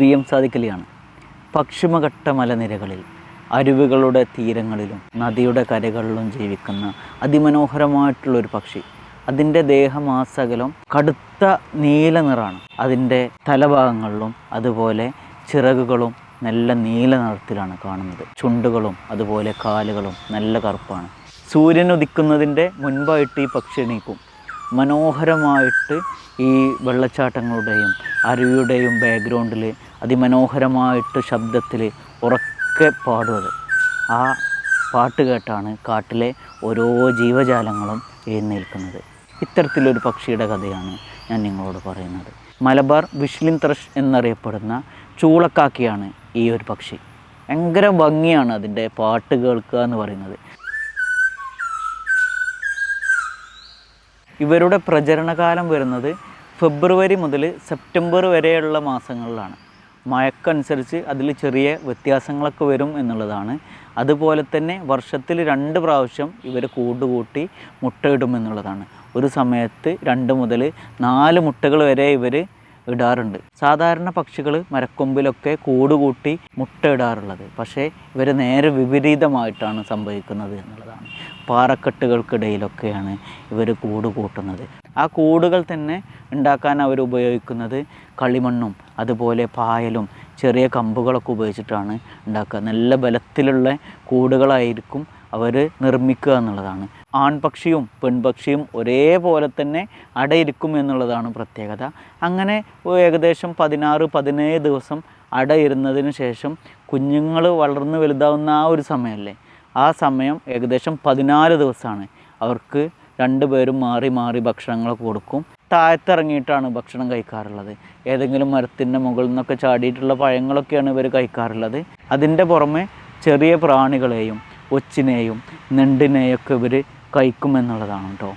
V M സാദിക്കലിയാണ് പശ്ചിമഘട്ട മലനിരകളിൽ അരുവികളുടെ തീരങ്ങളിലും നദിയുടെ കരകളിലും ജീവിക്കുന്ന അതിമനോഹരമായിട്ടുള്ളൊരു പക്ഷി. അതിന്റെ ദേഹമാസകലം കടുത്ത നീല നിറാണ്. അതിന്റെ തലഭാഗങ്ങളിലും അതുപോലെ ചിറകുകളും നല്ല നീല നിറത്തിലാണ് കാണുന്നത്. ചുണ്ടുകളും അതുപോലെ കാലുകളും നല്ല കറുപ്പാണ്. സൂര്യൻ ഉദിക്കുന്നതിന്റെ മുൻപായിട്ട് ഈ പക്ഷി എണീക്കും. മനോഹരമായിട്ട് ഈ വെള്ളച്ചാട്ടങ്ങളുടെയും അരുവിയുടെയും ബാക്ക്ഗ്രൗണ്ടിൽ അതിമനോഹരമായിട്ട് ശബ്ദത്തിൽ ഉറക്കെ പാടുന്നത്. ആ പാട്ട് കേട്ടാണ് കാട്ടിലെ ഓരോ ജീവജാലങ്ങളും എഴുന്നേൽക്കുന്നത്. ഇത്തരത്തിലൊരു പക്ഷിയുടെ കഥയാണ് ഞാൻ നിങ്ങളോട് പറയുന്നത്. മലബാർ വിഷ്ലിൻ ത്രഷ് എന്നറിയപ്പെടുന്ന ചൂളക്കാക്കിയാണ് ഈ ഒരു പക്ഷി. ഭയങ്കര ഭംഗിയാണ് അതിന്റെ പാട്ട് കേൾക്കുക എന്ന് പറയുന്നത്. ഇവരുടെ പ്രചരണകാലം വരുന്നത് ഫെബ്രുവരി മുതൽ സെപ്റ്റംബർ വരെയുള്ള മാസങ്ങളിലാണ്. മഴക്കനുസരിച്ച് അതിൽ ചെറിയ വ്യത്യാസങ്ങളൊക്കെ വരും എന്നുള്ളതാണ്. അതുപോലെ തന്നെ വർഷത്തിൽ രണ്ട് പ്രാവശ്യം ഇവർ കൂടുകൂട്ടി മുട്ടയിടും എന്നുള്ളതാണ്. ഒരു സമയത്ത് രണ്ട് മുതൽ നാല് മുട്ടകൾ വരെ ഇവർ ഇടാറുണ്ട്. സാധാരണ പക്ഷികൾ മരക്കൊമ്പിലൊക്കെ കൂടുകൂട്ടി മുട്ടയിടാറുള്ളത്. പക്ഷേ ഇവർ നേരെ വിപരീതമായിട്ടാണ് സംഭവിക്കുന്നത് എന്നുള്ളതാണ്. പാറക്കെട്ടുകൾക്കിടയിലൊക്കെയാണ് ഇവർ കൂട് കൂട്ടുന്നത്. ആ കൂടുകൾ തന്നെ ഉണ്ടാക്കാൻ അവർ ഉപയോഗിക്കുന്നത് കളിമണ്ണും അതുപോലെ പായലും ചെറിയ കമ്പുകളൊക്കെ ഉപയോഗിച്ചിട്ടാണ് ഉണ്ടാക്കുക. നല്ല ബലത്തിലുള്ള കൂടുകളായിരിക്കും അവർ നിർമ്മിക്കുക എന്നുള്ളതാണ്. ആൺപക്ഷിയും പെൺപക്ഷിയും ഒരേപോലെ തന്നെ അടയിരിക്കും എന്നുള്ളതാണ് പ്രത്യേകത. അങ്ങനെ ഏകദേശം പതിനാറ് പതിനേഴ് ദിവസം അടയിരുന്നതിന് ശേഷം കുഞ്ഞുങ്ങൾ വളർന്ന് വലുതാവുന്ന ആ ഒരു സമയമല്ലേ? ആ സമയം ഏകദേശം പതിനാല് ദിവസമാണ്. അവർക്ക് രണ്ടുപേരും മാറി മാറി ഭക്ഷണങ്ങൾ കൊടുക്കും. താഴത്തിറങ്ങിയിട്ടാണ് ഭക്ഷണം കഴിക്കാറുള്ളത്. ഏതെങ്കിലും മരത്തിന്റെ മുകളിൽ നിന്നൊക്കെ ചാടിയിട്ടുള്ള പഴങ്ങളൊക്കെയാണ് ഇവർ കഴിക്കാറുള്ളത്. അതിന്റെ പുറമെ ചെറിയ പ്രാണികളെയും ഒച്ചിനെയും നെണ്ടിനെയൊക്കെ ഇവർ കഴിക്കുമെന്നുള്ളതാണ് കേട്ടോ.